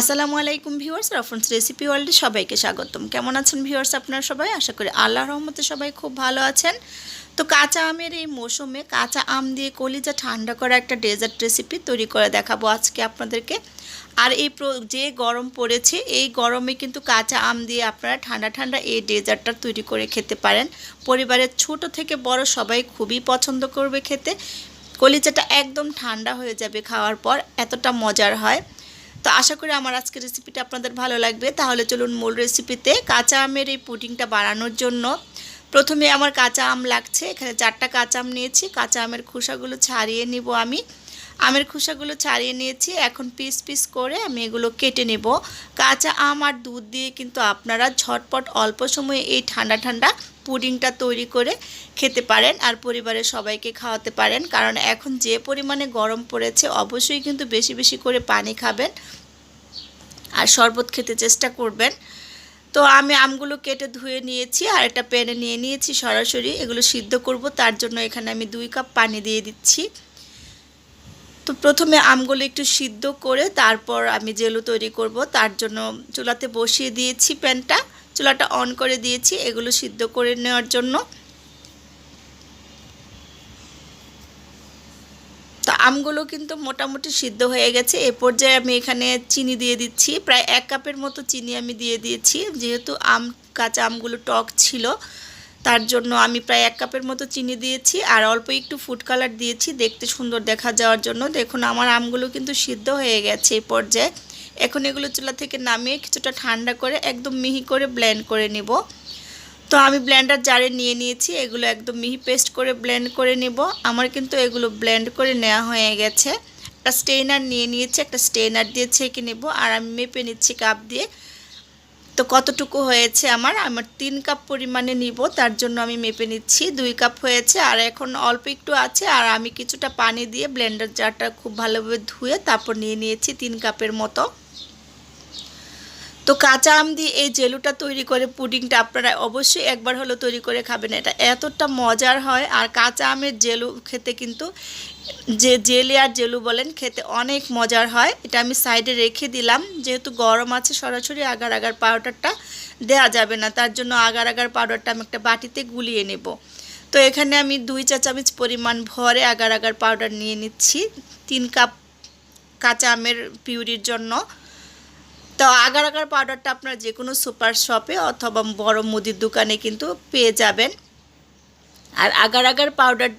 আসসালামু আলাইকুম viewers, রফন্স recipe ওয়ার্ল্ডে সবাইকে স্বাগতম। কেমন আছেন ভিউয়ার্স আপনারা সবাই? আশা করি আল্লাহ রহমতে সবাই খুব ভালো আছেন। তো কাঁচা আমের এই মৌসুমে কাঁচা আম দিয়ে কলিজা ঠান্ডা করা একটা ডেজার্ট রেসিপি তৈরি করে দেখাবো আজকে আপনাদেরকে। আর এই যে গরম পড়েছে, এই গরমে কিন্তু কাঁচা আম দিয়ে আপনারা ঠান্ডা ঠান্ডা এই ডেজার্টটা তৈরি করে খেতে পারেন। পরিবারের ছোট থেকে বড় সবাই খুবই পছন্দ করবে খেতে। কলিজাটা একদম ঠান্ডা হয়ে যাবে খাওয়ার পর, এতটা মজার হয়। তো আশা করি আমার আজকের রেসিপিটা আপনাদের ভালো লাগবে। তাহলে চলুন মূল রেসিপিতে কাঁচা আমের এই পুডিংটা বানানোর জন্য। প্রথমে আমার কাঁচা আম লাগছে, এখানে চারটা কাঁচা আম নিয়েছি। কাঁচা আমের খোসাগুলো ছাড়িয়ে নিব আমি। আমের খোসাগুলো ছাড়িয়ে নিয়েছি, এখন পিস পিস করে আমি এগুলো কেটে নেব। কাঁচা আম আর দুধ দিয়ে কিন্তু আপনারা ঝটপট অল্প সময়ে এই ঠান্ডা ঠান্ডা পুডিংটা তৈরি করে খেতে পারেন আর পরিবারের সবাইকে খাওয়াতে পারেন। কারণ এখন যে পরিমাণে গরম পড়েছে, অবশ্যই কিন্তু বেশি বেশি করে পানি খাবেন আর শরবত খেতে চেষ্টা করবেন। তো আমি আমগুলো কেটে ধুয়ে নিয়েছি আর একটা প্যানে নিয়ে নিয়েছি সরাসরি। এগুলো সিদ্ধ করব, তার জন্য এখানে আমি দুই কাপ পানি দিয়ে দিচ্ছি। তো প্রথমে আমগুলো একটু সিদ্ধ করে তারপর আমি জেলু তৈরি করব, তার জন্য চুলাতে বসিয়ে দিয়েছি প্যানটা। চুলাটা অন করে দিয়েছি এগুলো সিদ্ধ করে নেওয়ার জন্য। তো আমগুলো কিন্তু মোটামুটি সিদ্ধ হয়ে গেছে। এ পর্যায়ে আমি এখানে চিনি দিয়ে দিচ্ছি। প্রায় এক কাপের মতো চিনি আমি দিয়ে দিয়েছি। যেহেতু আম, কাঁচা আমগুলো টক ছিল, তার জন্য আমি প্রায় এক কাপের মতো চিনি দিয়েছি। আর অল্প একটু ফুড কালার দিয়েছি। দেখতে সুন্দর দেখা যাওয়ার জন্য। দেখুন, আমার আমগুলো কিন্তু সিদ্ধ হয়ে গেছে এই পর্যায়ে। এখন এগুলো চুলা থেকে নামিয়ে কিছুটা ঠান্ডা করে একদম মিহি করে ব্লেন্ড করে নিব। তো আমি ব্লেন্ডার জারে নিয়ে নিয়েছি, এগুলো একদম মিহি পেস্ট করে ব্লেন্ড করে নেব। আমার কিন্তু এগুলো ব্লেন্ড করে নেওয়া হয়ে গেছে। একটা স্টেইনার নিয়ে নিয়েছি, একটা স্টেইনার দিয়ে ছেঁকে নেব আর আমি মেপে নিচ্ছি কাপ দিয়ে। তো কতটুকু হয়েছে আমার? আমার তিন কাপ পরিমাণে নিব, তার জন্য আমি মেপে নিচ্ছি। দুই কাপ হয়েছে আর এখন অল্প একটু আছে আর আমি কিছুটা পানি দিয়ে ব্লেন্ডার জারটা খুব ভালোভাবে ধুয়ে তারপর নিয়ে নিয়েছি তিন কাপের মতো। তো কাঁচা আম দিয়ে এই জেলুটা তৈরি করে পুডিংটা আপনারা অবশ্যই একবার হলো তৈরি করে খাবেন। এটা এতটা মজার হয় আর কাঁচা আমের জেলু খেতে কিন্তু যে জেলে আর জেলু বলেন খেতে অনেক মজার হয়। এটা আমি সাইডে রেখে দিলাম। যেহেতু গরম আছে, সরাসরি আগার আগার পাউডারটা দেয়া যাবে না। তার জন্য আগার আগার পাউডারটা আমি একটা বাটিতে গুলিয়ে নেব। তো এখানে আমি দুই চা চামচ পরিমাণ ভরে আগার আগার পাউডার নিয়ে নিচ্ছি। তিন কাপ কাঁচা আমের পিউরির জন্য। তো আগার আগার পাউডারটা আপনারা যে কোনো সুপার শপে অথবা বড় মুদির দোকানে কিন্তু পেয়ে যাবেন। আর আগার আগার পাউডার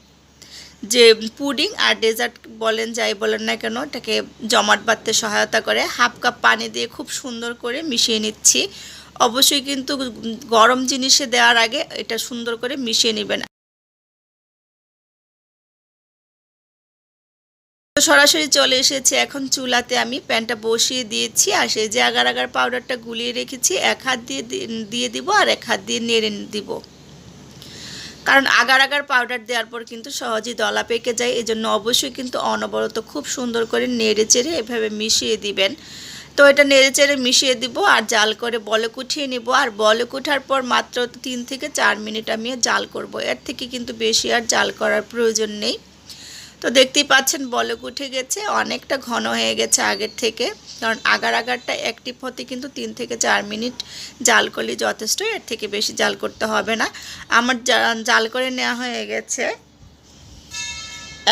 যে পুডিং আর ডেজার্ট বলেন, যাই বলেন না কেন, এটাকে জমাট বাঁধতে সহায়তা করে। হাফ কাপ পানি দিয়ে খুব সুন্দর করে মিশিয়ে নিচ্ছি। অবশ্যই কিন্তু গরম জিনিসে দেওয়ার আগে এটা সুন্দর করে মিশিয়ে নেবেন। সরাসরি চলে এসেছে এখন চুলাতে আমি প্যানটা বসিয়ে দিয়েছি আর সেই যে আগার আগার পাউডারটা গুলিয়ে রেখেছি, এক হাত দিয়ে দিয়ে দিব আর এক হাত দিয়ে নেড়ে দিব। কারণ আগার আগার পাউডার দেওয়ার পর কিন্তু সহজেই দলা পেকে যায় এই জন্য অবশ্যই কিন্তু অনবরত খুব সুন্দর করে নেড়ে চেড়ে এভাবে মিশিয়ে দিবেন। তো এটা নেড়ে চেড়ে মিশিয়ে দিব আর জাল করে বলক উঠিয়ে নিব আর বলক উঠার পর মাত্র তিন থেকে চার মিনিট আমি জাল করব। এর থেকে কিন্তু বেশি আর জাল করার প্রয়োজন নেই। তো দেখতেই পাচ্ছেন বলক উঠে গেছে, অনেকটা ঘন হয়ে গেছে আগের থেকে। কারণ আগার আগারটা অ্যাক্টিভ হতে কিন্তু তিন থেকে চার মিনিট জাল করলে যথেষ্ট, এর থেকে বেশি জাল করতে হবে না। আমার জাল করে নেওয়া হয়ে গেছে।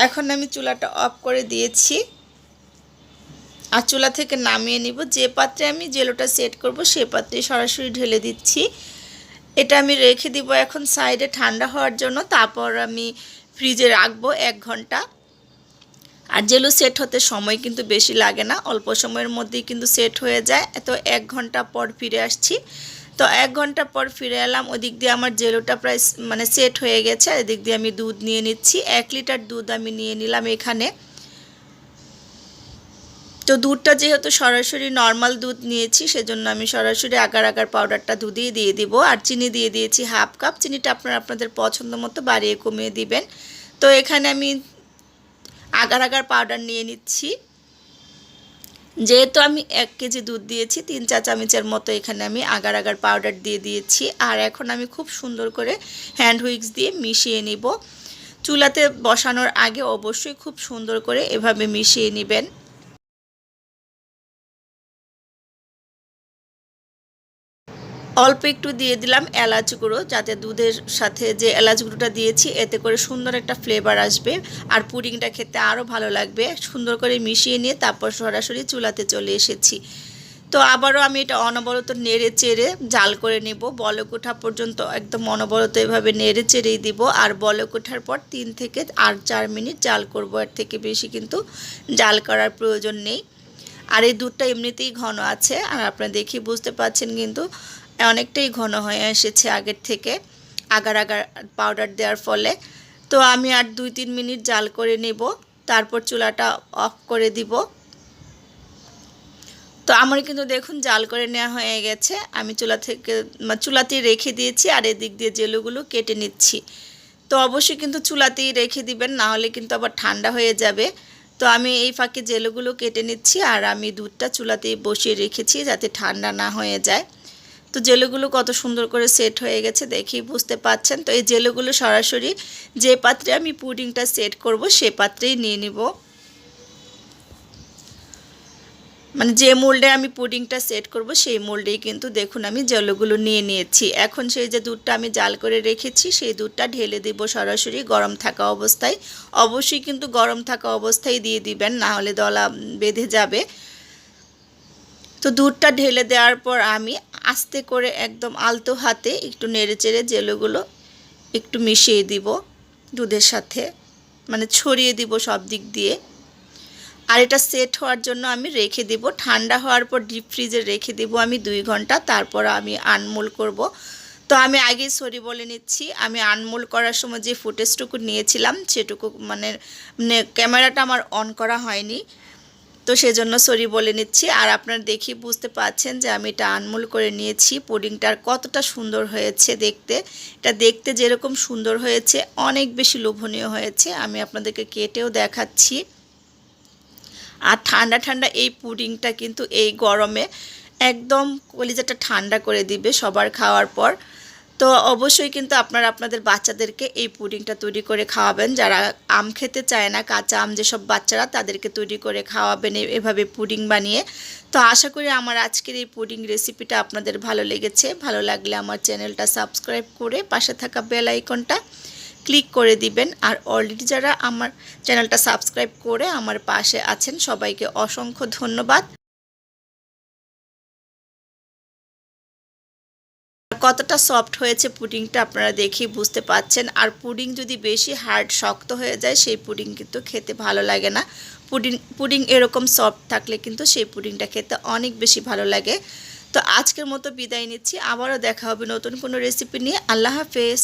এখন আমি চুলাটা অফ করে দিয়েছি। আর চুলা থেকে নামিয়ে নিব। যে পাত্রে আমি জেলোটা সেট করব, সে পাত্রে সরাসরি ঢেলে দিচ্ছি। এটা আমি রেখে দিব এখন সাইডে ঠান্ডা হওয়ার জন্য। তারপর আমি ফ্রিজে রাখব এক ঘণ্টা। আর জেলু সেট হতে সময় কিন্তু বেশি লাগে না, অল্প সময়ের মধ্যেই কিন্তু সেট হয়ে যায়। তো এক ঘণ্টা পর ফিরে আসছি। তো এক ঘণ্টা পর ফিরে এলাম, ওদিক দিয়ে আমার জেলুটা প্রায় মানে সেট হয়ে গেছে। আর এদিক দিয়ে আমি দুধ নিয়ে নিচ্ছি। এক লিটার দুধ আমি নিয়ে নিলাম এখানে। তো দুধটা যেহেতু সরাসরি নর্মাল দুধ নিয়েছি, সেজন্য আমি সরাসরি আগার আগার পাউডারটা দুধেই দিয়ে দিব। আর চিনি দিয়ে দিয়েছি হাফ কাপ চিনিটা আপনারা আপনাদের পছন্দ মতো বাড়িয়ে কমিয়ে দিবেন। তো এখানে আমি আগার আগার পাউডার নিয়ে নিচ্ছি। যেহেতু আমি এক কেজি দুধ দিয়েছি, তিন চা চামচের মতো এখানে আমি আগার আগার পাউডার দিয়ে দিয়েছি। আর এখন আমি খুব সুন্দর করে হ্যান্ড হুইক্স দিয়ে মিশিয়ে নিব। চুলাতে বসানোর আগে অবশ্যই খুব সুন্দর করে এভাবে মিশিয়ে নেবেন। অল্প একটু দিয়ে দিলাম এলাচ গুঁড়ো, যাতে দুধের সাথে যে এলাচ গুঁড়োটা দিয়েছি, এতে করে সুন্দর একটা ফ্লেভার আসবে। আর পুডিংটা খেতে আরও ভালো লাগবে। সুন্দর করে মিশিয়ে নিয়ে তারপর সরাসরি চুলাতে চলে এসেছি। তো আবারও আমি এটা অনবরত নেড়ে চেড়ে জাল করে নেব। বলক ওঠা পর্যন্ত একদম অনবরত এভাবে নেড়ে চেড়েই দিব। আর বলক ওঠার পর তিন থেকে আর চার মিনিট জাল করব। এর থেকে বেশি কিন্তু জাল করার প্রয়োজন নেই। আর এই দুধটা এমনিতেই ঘন আছে। আর আপনারা দেখি বুঝতে পাচ্ছেন কিন্তু অনেকটাই ঘন হয়ে এসেছে আগের থেকে। আগার আগার পাউডার দেওয়ার ফলে। তো আমি আর দুই তিন মিনিট জাল করে নেব। তারপর চুলাটা অফ করে দিব। তো আমার কিন্তু দেখুন জাল করে নেওয়া হয়ে গেছে। আমি চুলা থেকে চুলাতেই রেখে দিয়েছি আর এদিক দিয়ে জেলুগুলো কেটে নিচ্ছি। তো অবশ্যই কিন্তু চুলাতেই রেখে দিবেন, না হলে কিন্তু আবার ঠান্ডা হয়ে যাবে। তো আমি এই ফাঁকে জেলুগুলো কেটে নিচ্ছি আর আমি দুধটা চুলাতেই বসিয়ে রেখেছি যাতে ঠান্ডা না হয়ে যায়। তো জেলুগুলো কত সুন্দর করে সেট হয়ে গেছে দেখি বুঝতে পাচ্ছেন। তো এই জেলুগুলো সরাসরি যে পাত্রে আমি পুডিংটা সেট করব সে পাত্রেই নিয়ে নিব। মানে যে মোল্ডে আমি পুডিংটা সেট করব সেই মোল্ডেই কিন্তু দেখুন আমি জলগুলো নিয়ে নিয়েছি। এখন সেই যে দুধটা আমি জাল করে রেখেছি সেই দুধটা ঢেলে দিব সরাসরি গরম থাকা অবস্থায়। অবশ্যই কিন্তু গরম থাকা অবস্থায় দিয়ে দিবেন, না হলে দলা বেঁধে যাবে। তো দুধটা ঢেলে দেওয়ার পর আমি আস্তে করে একদম আলতো হাতে একটু নেড়ে চেড়ে জেলোগুলো একটু মিশিয়ে দিব দুধের সাথে মানে ছড়িয়ে দিব সব দিক দিয়ে। আর এটা সেট হওয়ার জন্য আমি রেখে দেব, ঠান্ডা হওয়ার পর ডিপ ফ্রিজে রেখে দেব আমি দুই ঘণ্টা, তারপর আমি আনমোল করব। তো আমি আগেই সরি বলে নিচ্ছি, আমি আনমোল করার সময় যে ফুটেজটুকু নিয়েছিলাম সেটুকু মানে মানে ক্যামেরাটা আমার অন করা হয়নি। তো সেজন্য সরি বলে নিচ্ছি। আর আপনারা দেখি বুঝতে পাচ্ছেন যে আমি এটা আনমোল করে নিয়েছি। পুডিংটার কতটা সুন্দর হয়েছে দেখতে। এটা দেখতে যেরকম সুন্দর হয়েছে, অনেক বেশি লোভনীয় হয়েছে। আমি আপনাদেরকে কেটেও দেখাচ্ছি। আর ঠান্ডা ঠান্ডা এই পুডিংটা কিন্তু এই গরমে একদম কলিজাটা ঠান্ডা করে দিবে সবার খাওয়ার পর। তো অবশ্যই কিন্তু আপনারা আপনাদের বাচ্চাদেরকে এই পুডিংটা তৈরি করে খাওয়াবেন। যারা আম খেতে চায় না, কাঁচা আম যেসব বাচ্চারা, তাদেরকে তৈরি করে খাওয়াবেন এভাবে পুডিং বানিয়ে। তো আশা করি আমার আজকের এই পুডিং রেসিপিটা আপনাদের ভালো লেগেছে। ভালো লাগলে আমার চ্যানেলটা সাবস্ক্রাইব করে পাশে থাকা বেল আইকনটা ক্লিক করে দিবেন। আর অলরেডি যারা আমার চ্যানেলটা সাবস্ক্রাইব করে আমার পাশে আছেন, সবাইকে অসংখ্য ধন্যবাদ। কতটা সফট হয়েছে পুডিংটা আপনারা দেখেই বুঝতে পাচ্ছেন। আর পুডিং যদি বেশি হার্ড শক্ত হয়ে যায়, সেই পুডিং কিন্তু খেতে ভালো লাগে না। পুডিং পুডিং এরকম সফট থাকলে কিন্তু সেই পুডিংটা খেতে অনেক বেশি ভালো লাগে। তো আজকের মতো বিদায় নিচ্ছি। আবারও দেখা হবে নতুন কোনো রেসিপি নিয়ে। আল্লাহ হাফেজ।